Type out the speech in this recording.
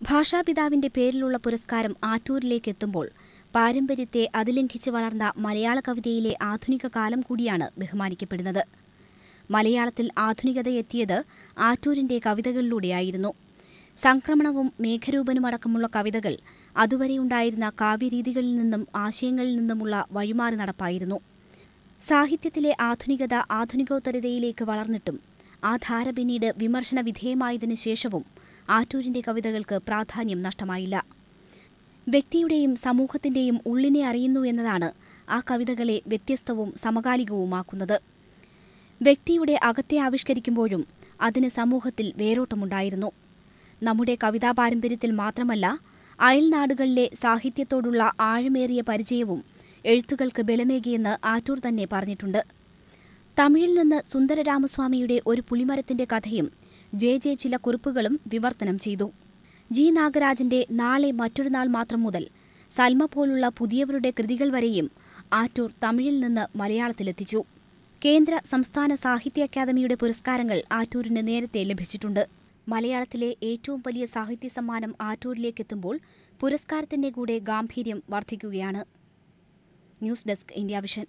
ഭാഷാപിതാവിന്റെ പേരിലുള്ള പുരസ്കാരം ആറ്റൂരിലേക്ക് എത്തുമ്പോൾ പാരമ്പര്യത്തെ അതിലംഘിച്ച് വളർന്ന മലയാള കവിതയിലെ ആധുനിക കാലം കൂടിയാണ് ബഹുമാനിക്കപ്പെടുന്നത്. മലയാളത്തിൽ ആധുനികതയെത്തിയത് ആറ്റൂരിന്റെ കവിതകളിലൂടെയായിരുന്നു. സംക്രമണവും മേഘരൂപനുമടക്കമുള്ള കവിതകൾ അതുവരെയുണ്ടായിരുന്ന കാവ്യരീതികളിൽ നിന്നും ആശയങ്ങളിൽ നിന്നുമുള്ള വഴിമാറി നടപ്പായിരുന്നു. സാഹിത്യത്തിലെ ആധുനികത ആധുനികോത്തരതയിലേക്ക് വളർന്നിട്ടും ആ ധാര പിന്നീട് വിമർശന വിധേയമായതിനു ശേഷവും ആറ്റൂരിന്റെ കവിതകൾക്ക് പ്രാധാന്യം നഷ്ടമായില്ല. വ്യക്തിയുടെയും സമൂഹത്തിന്റെയും ഉള്ളിനെ അറിയുന്നു എന്നതാണ് ആ കവിതകളെ വ്യത്യസ്തവും സമകാലികവുമാക്കുന്നത്. വ്യക്തിയുടെ അകത്തെ ആവിഷ്കരിക്കുമ്പോഴും അതിന് സമൂഹത്തിൽ വേരോട്ടമുണ്ടായിരുന്നു. നമ്മുടെ കവിതാ പാരമ്പര്യത്തിൽ മാത്രമല്ല അയൽനാടുകളിലെ സാഹിത്യത്തോടുള്ള ആഴമേറിയ പരിചയവും എഴുത്തുകൾക്ക് ബലമേകിയെന്ന് ആറ്റൂർ തന്നെ പറഞ്ഞിട്ടുണ്ട്. തമിഴിൽ നിന്ന് സുന്ദരരാമസ്വാമിയുടെ ഒരു പുളിമരത്തിന്റെ കഥയും ജെ ജെ ചില കുറിപ്പുകളും വിവർത്തനം ചെയ്തു. ജി നാഗരാജന്റെ നാളെ മറ്റൊരു നാൾ മാത്രം മുതൽ സൽമ പോലുള്ള പുതിയവരുടെ കൃതികൾ വരെയും ആറ്റൂർ തമിഴിൽ നിന്ന് മലയാളത്തിലെത്തിച്ചു. കേന്ദ്ര സംസ്ഥാന സാഹിത്യ അക്കാദമിയുടെ പുരസ്കാരങ്ങൾ ആറ്റൂരിന് നേരത്തെ ലഭിച്ചിട്ടുണ്ട്. മലയാളത്തിലെ ഏറ്റവും വലിയ സാഹിത്യ സമ്മാനം ആറ്റൂരിലേക്കെത്തുമ്പോൾ പുരസ്കാരത്തിന്റെ കൂടെ ഗാംഭീര്യം വർദ്ധിക്കുകയാണ്. News desk India vision.